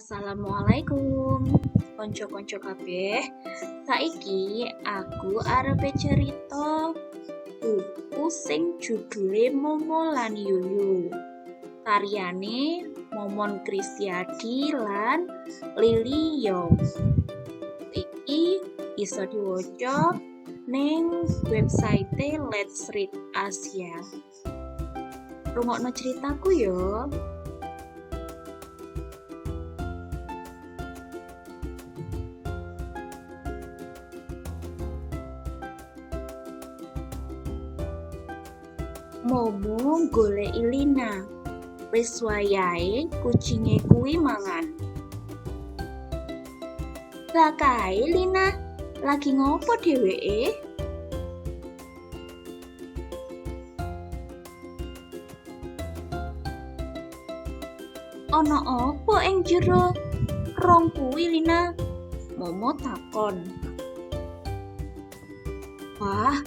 Assalamualaikum. Konco-konco kabeh. Saiki aku arep cerita buku sing judule Momo lan Yuyu karyane Momon Kristiadi lan Lily Yong. Iki iso diwaca ning website Let's Read Asia. Rungokno ceritaku yo Momo golek Lina. Wis wayahe kucinge kuwi mangan. Lah kae Lina, lagi ngopo dheweke? Ana apa ing jero rong kuwi Lina? Momo takon. Wah,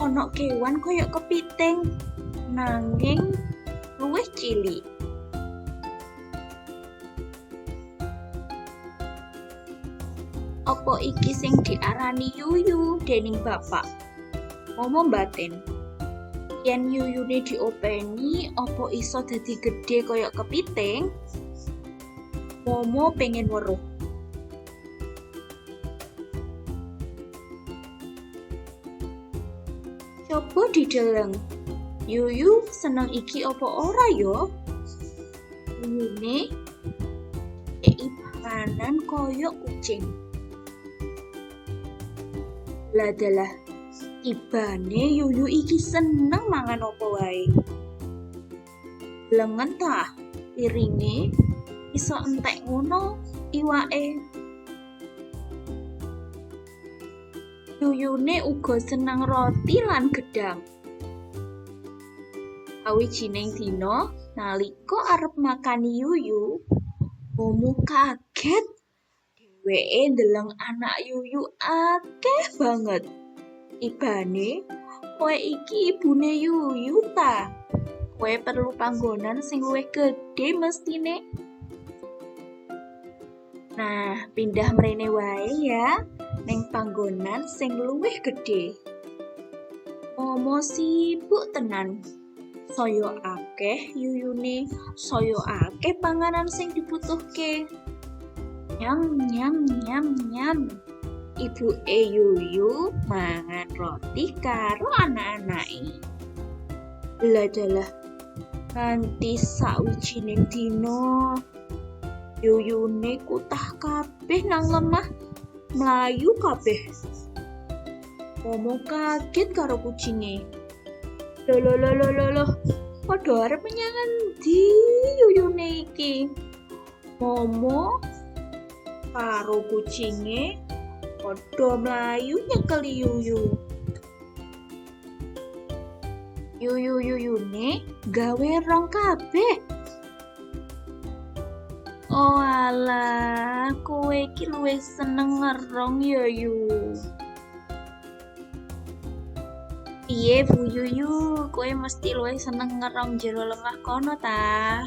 ana kewan kaya kepiting nanging luwih cilik. Apa iki sing diarani yuyu dening bapak? Momo batin. Yen yuyune diopeni, apa iso dadi gedhe kaya kepiting? Momo pengen weruh. Coba dideleng. Yuyu seneng iki apa ora yo? Yuyune kei panganan koyo kucing. Ladalah, tibane Yuyu iki seneng mangan apa wae. Lengen ta, piringe iso entek ngono iwake. Yuyune uga seneng roti lan gedang. Sawijining dina nalika arep makani yuyu, Momo kaget. Dheweke ndeleng anak yuyu akeh banget. Ibane, kowe iki ibune yuyu ta? Kowe perlu panggonan sing luwih gedhe mestine. Nah, pindah mrene wae ya, ning panggonan sing luwih gedhe. Momo sibuk tenan. Saya akeh yuyune, saya akeh panganan sing dibutuhke. Nyam nyam nyam nyam. Ibu e yuyu mangan roti karo anak-anake. Ladalah nganti sawijining dina yuyune kutah kabeh nang lemah mlayu kabeh. Momo kaget karo kucinge. Lho lho lho lho lho lho. Padha arep menyang endi yuyune iki? Momo karo kucinge padha mlayu nyekeli yuyu. Yuyu yuyune gawe rong kabeh. Oh alah, kowe seneng ngerong ya. Piye Bu Yuyu, kowe mesti luwih seneng ngerong jero lemah kono ta?